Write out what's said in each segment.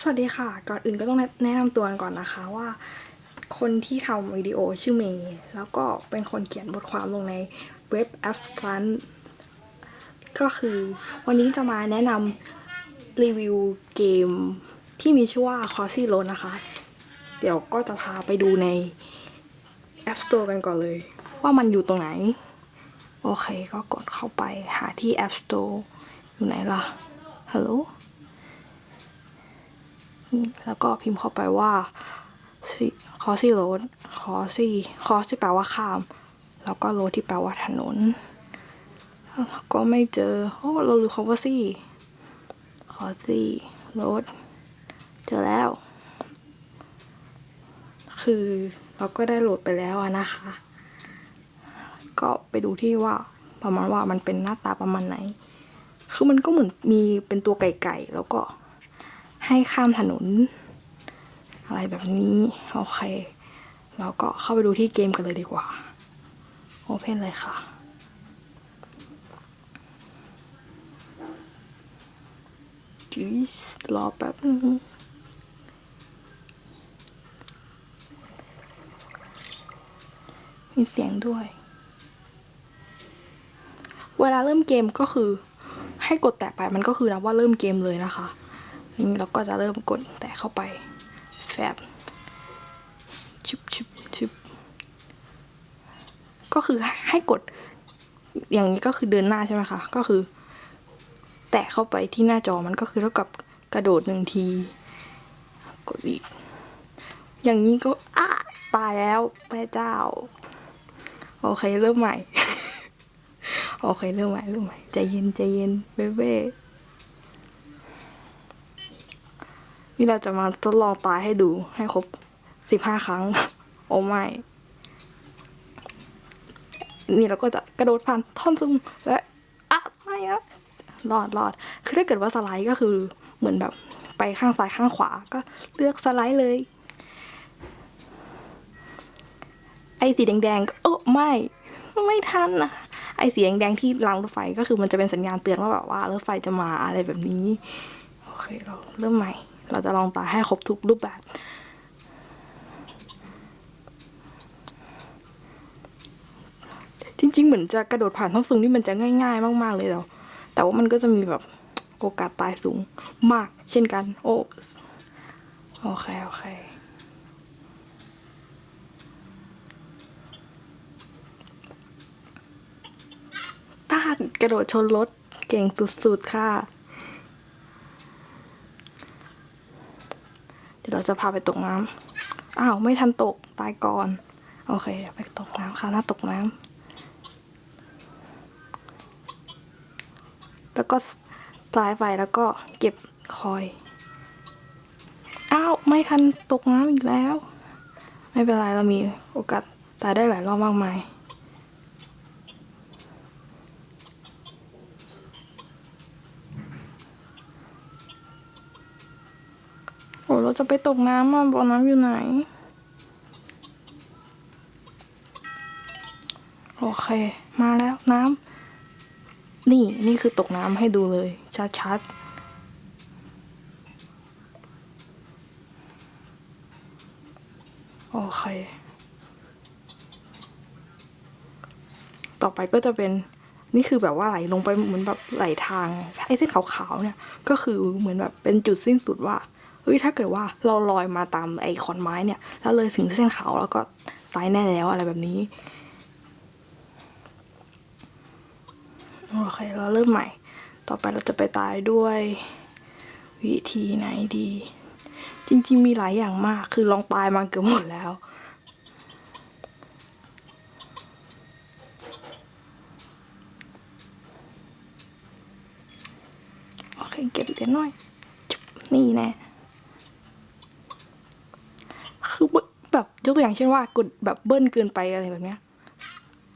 สวัสดีค่ะ ก่อนอื่นก็ต้องแนะนำตัวกันก่อนนะคะว่าคนที่ทำวิดีโอชื่อเมย์แล้วก็เป็นคนเขียนบทความลงในเว็บแอปฟันก็คือวันนี้จะมาแนะนำรีวิวเกมที่มีชื่อว่า c o s y Road นะคะ เดี๋ยวก็จะพาไปดูใน App Store กันก่อนเลย ว่ามันอยู่ตรงไหน โอเคก็กดเข้าไปหาที่ App Store อยู่ไหนล่ะฮัลโหล แล้วก็พิมพ์เข้าไปว่าคอซี่โรดคอซี่คอที่แปลว่าข้าม แล้วก็โรดที่แปลว่าถนน ก็ไม่เจอโอ้เราลืมคำว่าซี่คอซี่โรดเจอแล้ว คือเราก็ได้โหลดไปแล้วนะคะ ก็ไปดูที่ว่าประมาณว่ามันเป็นหน้าตาประมาณไหน คือมันก็เหมือนมีเป็นตัวไก่ๆแล้วก็ ให้ข้ามถนน อะไรแบบนี้ โอเคแล้วก็เข้าไปดูที่เกมกันเลยดีกว่า โอเพนเลยค่ะ จีสรอแป๊บนึงมีเสียงด้วย เวลาเริ่มเกมก็คือให้กดแตะไปมันก็คือนับว่าเริ่มเกมเลยนะคะ นี่เราก็จะเริ่มกดแตะเข้าไปแฟบชึบชึบชึบก็คือให้กด อย่างนี้ก็คือเดินหน้าใช่ไหมคะก็คือ แตะเข้าไปที่หน้าจอมันก็คือเท่ากับกระโดดหนึ่งที กดอีก อย่างนี้ก็อ้าตายแล้วแม่เจ้า โอเคเริ่มใหม่ โอเคเริ่มใหม่เริ่มใหม่ใจเย็นใจเย็นเบ้เบ้ นี่เราจะมาทดลองตายให้ดูให้ครบสิบห้าครั้ง โอ้ไม่ นี่เราก็จะกระโดดผ่านท่อนซุ่มและอะไม่อะรอดรอดคือถ้าเกิดว่าสไลด์ก็คือเหมือนแบบไปข้างซ้ายข้างขวาก็เลือกสไลด์เลย ไอ้สีแดงๆก็เออไม่ ไม่ทันนะไอ้สีแดงๆที่รางรถไฟก็คือมันจะเป็นสัญญาณเตือนว่าแบบว่ารถไฟจะมาอะไรแบบนี้ โอเคเราเริ่มใหม่ เราจะลองตายให้ครบทุกรูปแบบ จริง ๆ เหมือนจะกระโดดผ่านท่อนสูงที่มันจะง่าย ๆ มาก ๆ เลยแต่แต่ว่ามันก็จะมีแบบโอกาสตายสูงมาก เช่นกัน โอ้โอเค โอเคต้านกระโดดชนรถเก่งสุด ๆ ค่ะ ดี๋ยวเราจะพาไปตกน้ำอ้าวไม่ทันตกตายก่อน โอเคเดี๋ยวไปตกน้ำค่ะหน้าตกน้ำแล้วก็สายไปแล้วก็เก็บคอย อ้าวไม่ทันตกน้ำอีกแล้ว ไม่เป็นไรเรามีโอกาสตายได้หลายรอบมากมาย เราจะไปตกน้ำอะบ่อน้ำอยู่ไหนโอเค มาแล้วน้ำนี่นี่คือตกน้ำให้ดูเลย ชัดๆโอเค ต่อไปก็จะเป็นนี่คือแบบว่าไหลลงไปเหมือนแบบไหลทางไอ้เส้นขาวๆเนี่ย ก็คือเหมือนแบบเป็นจุดสิ้นสุดว่า เฮ้ยถ้าเกิดว่าเราลอยมาตามไอ้ขอนไม้เนี่ย แล้วเลยถึงเส้นขาวแล้วก็ตายแน่แล้วอะไรแบบนี้โอเคเราเริ่มใหม่ ต่อไปเราจะไปตายด้วยวิธีไหนดี จริงๆมีหลายอย่างมาก คือลองตายมาเกือบหมดแล้ว โอเคเก็บเหรียญหน่อย นี่แน่ คือ แบบยกตัวอย่างเช่นว่ากดแบบเบิ้ลเกินไปอะไรแบบเนี้ย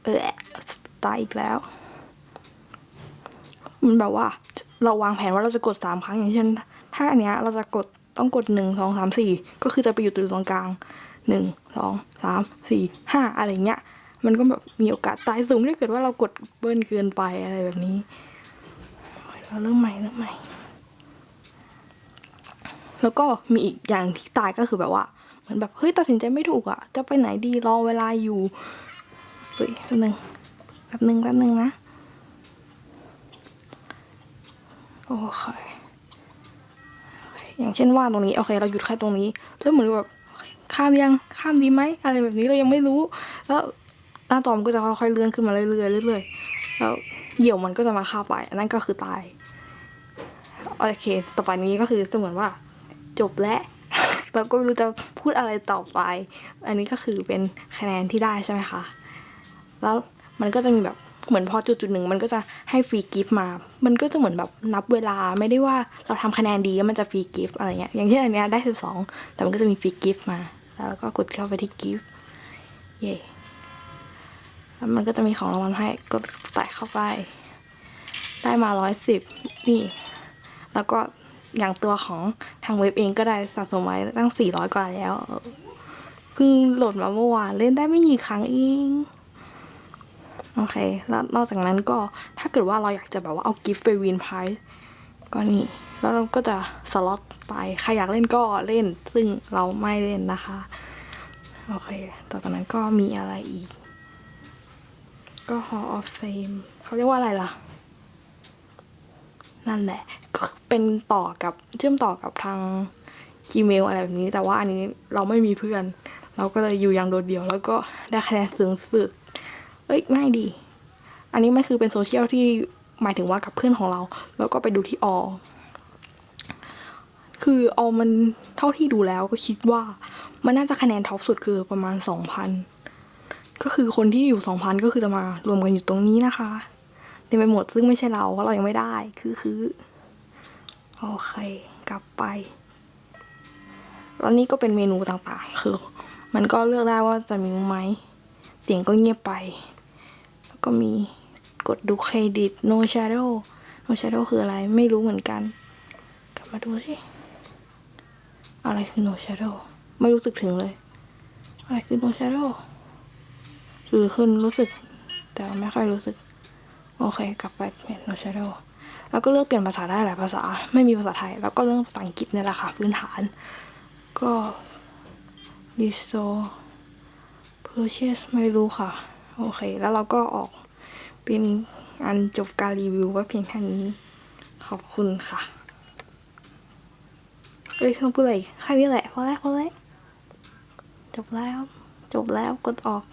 เออตายอีกแล้ว มันแบบว่า เราวางแผนว่าเราจะกดสามครั้งอย่างเช่น ถ้าอันเนี้ยเราจะกดต้องกดหนึ่งสองสามสี่ก็คือจะไปอยู่ตัวตรงกลางหนึ่งสองสามสี่ห้าอะไรเงี้ย มันก็แบบมีโอกาสตายสูงถ้าเกิดว่าเรากดเบิ้ลเกินไปอะไรแบบนี้เราเริ่มใหม่เริ่มใหม่ แล้วก็มีอีกอย่างที่ตายก็คือแบบว่า มือนแบบเฮ้ยตัดสินใจไม่ถูกอะ่ะ จะไปไหนดีรอเวลาอยู่เฮ้ยแป๊บนึงแป๊บนึงแป๊บนึงนะโอเคอย่างเช่นว่าตรงนี้โอเค เราหยุดแค่ตรงนี้แล้วเหมือนแบบข้ามยังข้ามดีไหมอะไรแบบนี้เรายังไม่รู้ แล้วหน้าจอมันก็จะค่อยๆเลื่อนขึ้นมาเรื่อยๆเรื่อยๆแล้วเหยี่ยวมันก็จะมาฆ่าไป อันนั้นก็คือตายโอเค ต่อไปนี้ก็คือจะเหมือนว่า จบแล้ว เราก็ไม่รู้จะพูดอะไรต่อไป อันนี้ก็คือเป็นคะแนนที่ได้ใช่ไหมคะ แล้วมันก็จะมีแบบเหมือนพอจุดจุดหนึ่งมันก็จะให้ฟรีกิฟต์มา มันก็จะเหมือนแบบนับเวลาไม่ได้ว่าเราทำคะแนนดีแล้วมันจะฟรีกิฟต์อะไรเงี้ย อย่างเช่นอันเนี้ยได้สิบสองแต่มันก็จะมีฟรีกิฟต์มา แล้วเราก็กดเข้าไปที่กิฟต์ เย่แล้วมันก็จะมีของรางวัลให้ กดแตะเข้าไป ได้มาร้อยสิบนี่ แล้วก็ อย่างตัวของทางเว็บเองก็ได้สะสมไว้ตั้ง 400 กว่าแล้วเออเพิ่งโหลดมาเมื่อวานเล่นได้ไม่กี่ครั้งเองโอเค แล้วนอกจากนั้นก็ถ้าเกิดว่าเราอยากจะแบบว่าเอากิฟต์ไปวินไพรส์ก็นี่ แล้วเราก็จะสล็อตไป ใครอยากเล่นก็เล่น ซึ่งเราไม่เล่นนะคะ โอเค ต่อจากนั้นก็มีอะไรอีก ก็ Hall of Fame เขาเรียกว่าอะไรล่ะ นั่นแหละก็เป็นต่อกับเชื่อมต่อกับทาง Gmail อะไรแบบนี้ แต่ว่าอันนี้เราไม่มีเพื่อน เราก็เลยอยู่อย่างโดดเดี่ยว แล้วก็ได้คะแนนสูงสุด เอ้ยไม่ดี อันนี้มันคือเป็นโซเชียลที่หมายถึงว่ากับเพื่อนของเรา แล้วก็ไปดูที่ออคือออมันเท่าที่ดูแล้วก็คิดว่า มันน่าจะคะแนนท็อปสุดคือประมาณสองพันก็คือคนที่อยู่สองพันก็คือจะมารวมกันอยู่ตรงนี้นะคะ เต็มไปหมดซึ่งไม่ใช่เราเพราะเรายังไม่ได้ คือคือโอเค กลับไปแล้วนี่ก็เป็นเมนูต่างๆ คือ มันก็เลือกได้ว่าจะมีไหมเสียงก็เงียบไป แล้วก็มีกดดูเครดิต no shadow no shadow คืออะไรไม่รู้เหมือนกัน กลับมาดูสิ อะไรคือ no shadow ไม่รู้สึกถึงเลย อะไรคือ no shadow หรือขึ้นรู้สึก แต่ไม่ค่อยรู้สึก โอเค กลับไปเป็น no shadow แล้วก็เลือกเปลี่ยนภาษาได้หลายภาษา ไม่มีภาษาไทย แล้วก็เรื่องภาษาอังกฤษเนี่ยแหละค่ะ พื้นฐาน ก็ restore purchase ไม่รู้ค่ะ โอเค แล้วเราก็ออกเป็นอันจบการรีวิวไว่าเพียงแค่นี้ ขอบคุณค่ะเอ้ยต้องพูดอะไรแค่นี้แหละ พอแล้วพอแล้วจบแล้ว จบแล้วกดออก